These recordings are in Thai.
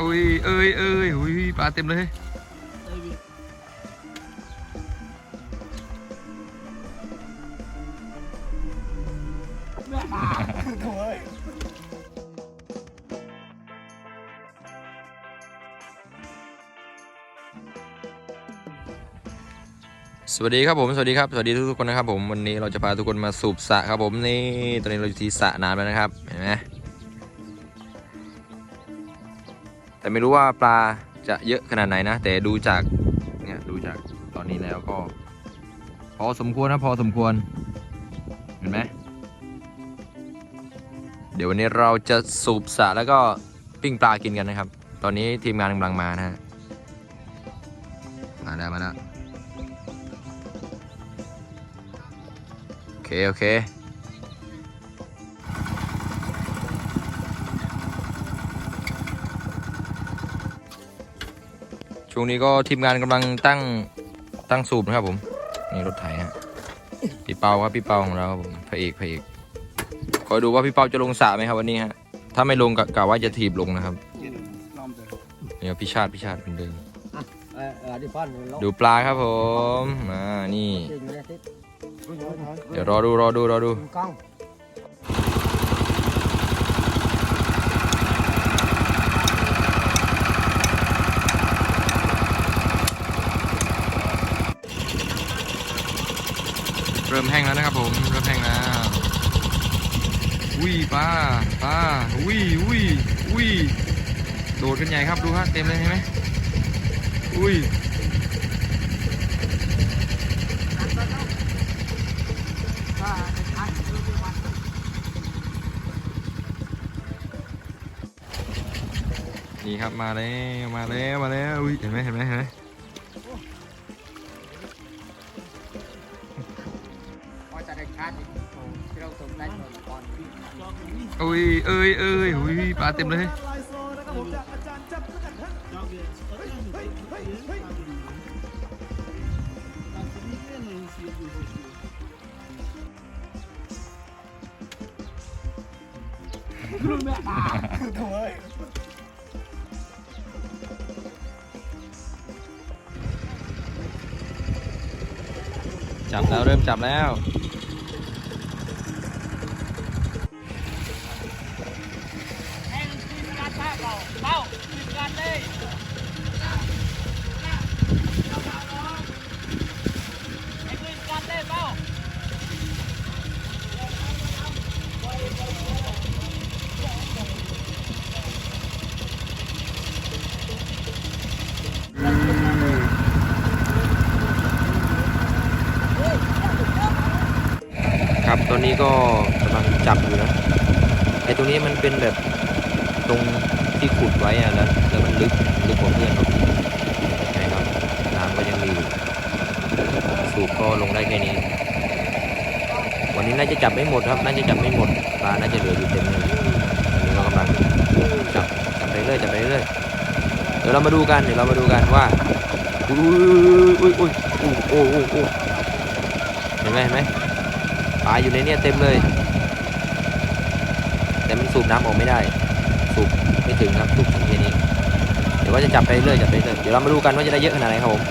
อุ้ยเอ้ยเอ้ยอุ้ยปลาเต็มเลยสวัสดีครับผมสวัสดีครับสวัสดีทุกๆคนนะครับผมวันนี้เราจะพาทุกคนมาสูบสระครับผมนี่ตอนนี้เราอยู่ที่สระน้ำแล้วนะครับเห็นไหม แต่ไม่รู้ว่าปลาจะเยอะขนาดไหนนะ แต่ดูจากเนี่ยดูจากตอนนี้แล้วก็ พอสมควรนะพอสมควร เห็นไหมเดี๋ยววันนี้เราจะสูบสะแล้วก็ปิ้งปลากินกันนะครับ ตอนนี้ทีมงานกำลังมานะฮะมาแล้วมาแล้วโอเค โอเค ช่วงนี้ก็ทีมงานกำลังตั้งตั้งสูบนะครับผม นี่รถไถฮะพี่เปาครับพี่เปาของเราครับผมพระเอกพระเอกคอยดูว่าพี่เปาจะลงสระไหมครับวันนี้ฮะถ้าไม่ลงกะกะว่าจะถีบลงนะครับเนี่ยพี่ชาติพี่ชาติเป็นเดิมเออเออดิฟอนลงดูปลาครับผมมานี่จริงเลยทิศเดี๋ยวรอดูรอดูรอดู กล้อง เริ่มแห้งแล้วนะครับผม เริ่มแห้งแล้ว อุ้ยปลาปลาอุ้ยอุ้ยอุ้ยโดดกันใหญ่ครับดูฮะเต็มเลยเห็นไหมอุ้ยนี่ครับมาแล้วมาแล้วมาแล้วอุ้ยเห็นไหมเห็นไหมเห็นไหม พอจะได้ชาร์จอีกโอ้ที่เราส่งได้ตอนก่อนอุ้ยเอ้ยเอ้ยอุ้ยปลาเต็มเลยจับแล้วเริ่มจับแล้ว ครับตอนนี้ก็กำลังจับอยู่นะไอ้ตรงนี้มันเป็นแบบตรง ที่ขุดไว้อะแล้วแล้วมันลึกลึกกว่าเพื่อนครับนะครับน้ำก็ยังมีอยู่สูบก็ลงได้แค่นี้ วันนี้น่าจะจับไม่หมดครับ น่าจะจับไม่หมดปลาน่าจะเหลืออยู่เต็มเลยอันนี้ก็กำลังจับจับไปเรื่อยจับไปเรื่อยเดี๋ยวเรามาดูกันเดี๋ยวเรามาดูกันว่าอุ้ยอุ้ยอุ้ยอุ้ยโอ้โอ้โอ้เห็นไหมเห็นไหมปลาอยู่ในนี้เต็มเลย แต่มันสูบน้ำออกไม่ได้ สูบไม่ถึงครับสูบถึงแค่นี้ เดี๋ยวว่าจะจับไปเรื่อยจับไปเรื่อยเดี๋ยวเรามาดูกันว่าจะได้เยอะขนาดไหนครับผม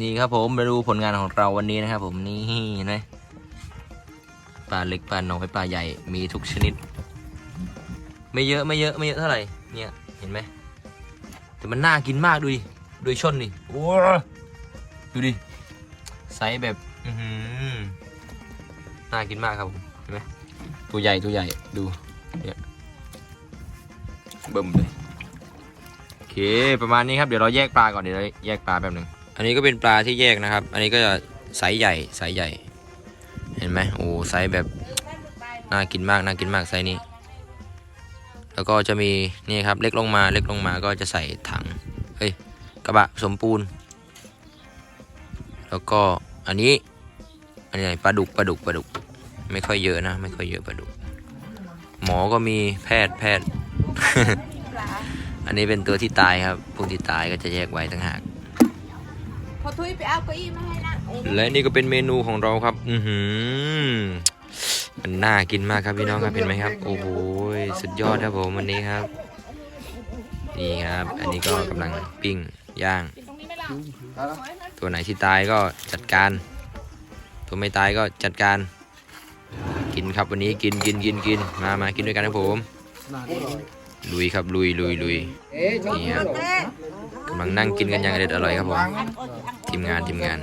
นี่ครับผมมาดูผลงานของเราวันนี้นะครับผมนี่เห็นไหมปลาเล็กปลาน้อยปลาใหญ่มีทุกชนิด ไม่เยอะไม่เยอะไม่เยอะเท่าไหร่เนี่ยเห็นไหมแต่มันน่ากินมากดูดิดูไอ้ช่อนนี่โอ้ดูดิไซส์แบบ อือ น่ากินมากครับผมเห็นไหมตัวใหญ่ตัวใหญ่ดูเนี่ยเบิ่มเลยโอเคประมาณนี้ครับเดี๋ยวเราแยกปลาก่อนเดี๋ยวเราแยกปลาแป๊บหนึ่งอันนี้ก็เป็นปลาที่แยกนะครับ อันนี้ก็จะไซส์ใหญ่ไซส์ใหญ่ เห็นไหมโอ้ไซส์แบบน่ากินมากน่ากินมากไซส์นี้ แล้วก็จะมีนี่ครับเล็กลงมาเล็กลงมาก็จะใส่ถังเฮ้ยกระบะผสมปูน แล้วก็อันนี้ อันนี้ปลาดุกปลาดุกปลาดุก ไม่ค่อยเยอะนะ ไม่ค่อยเยอะปลาดุก หมอก็มีแพทย์แพทย์ อันนี้เป็นตัวที่ตายครับพวกที่ตายก็จะแยกไว้ต่างหากพอทุยไปเอาเก้าอี้มาให้นะและนี่ก็เป็นเมนูของเราครับ อือหือมันน่ากินมากครับพี่น้องครับเห็นไหมครับ โอ้โหสุดยอดครับผมวันนี้ครับนี่ครับ อันนี้ก็กำลังปิ้งย่าง ตัวไหนที่ตายก็จัดการ ตัวไม่ตายก็จัดการ กินครับวันนี้กินกินกินกินมามากินด้วยกันครับผม ลุยครับลุยลุยลุยนี่ครับกำลังนั่งกินกันอย่างอเด็ดอร่อยครับผมทีมงานทีมงาน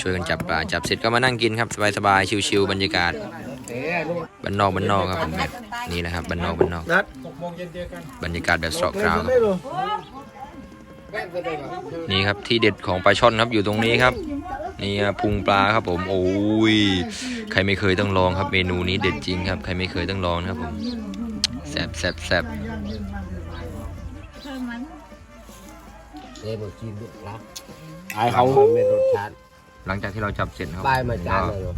ช่วยกันจับปลาจับเสร็จก็มานั่งกินครับสบายๆชิวๆบรรยากาศบ้านนอกบ้านนอกครับผมแบบนี่แหละครับบ้านนอกบ้านนอกบรรยากาศแบบสอกกราวไม่รู้แม่จะได้แบบนี่ครับที่เด็ดของปลาช่อนครับอยู่ตรงนี้ครับ นี่ครับพุงปลาครับผมโอ้ยใครไม่เคยต้องลองครับ เมนูนี้เด็ดจริงครับใครไม่เคยต้องลองนะครับผมแซ่บแซ่บแซ่บเอ้บอกกินด้วยรับไอเขาเป็นรสชาติหลังจากที่เราจับเสร็จครับบายมาจานเลยเหรอ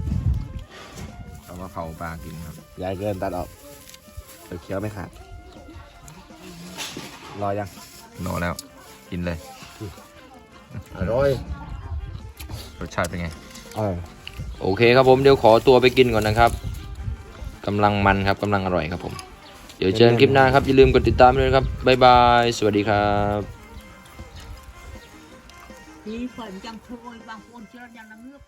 เราก็เผาปลากินครับใหญ่เกินตัดออกเดี๋ยวเคี้ยวไม่ขาดรอยังโนแล้วกินเลยอร่อย รสชาติเป็นไงเออโอเคครับผมเดี๋ยวขอตัวไปกินก่อนนะครับกำลังมันครับกำลังอร่อยครับผม เดี๋ยวเจอกันคลิปหน้าครับ อย่าลืมกดติดตามด้วยนะครับบ๊ายบายสวัสดีครับ thì phải chẳng thôi bằng con chưa đang ngước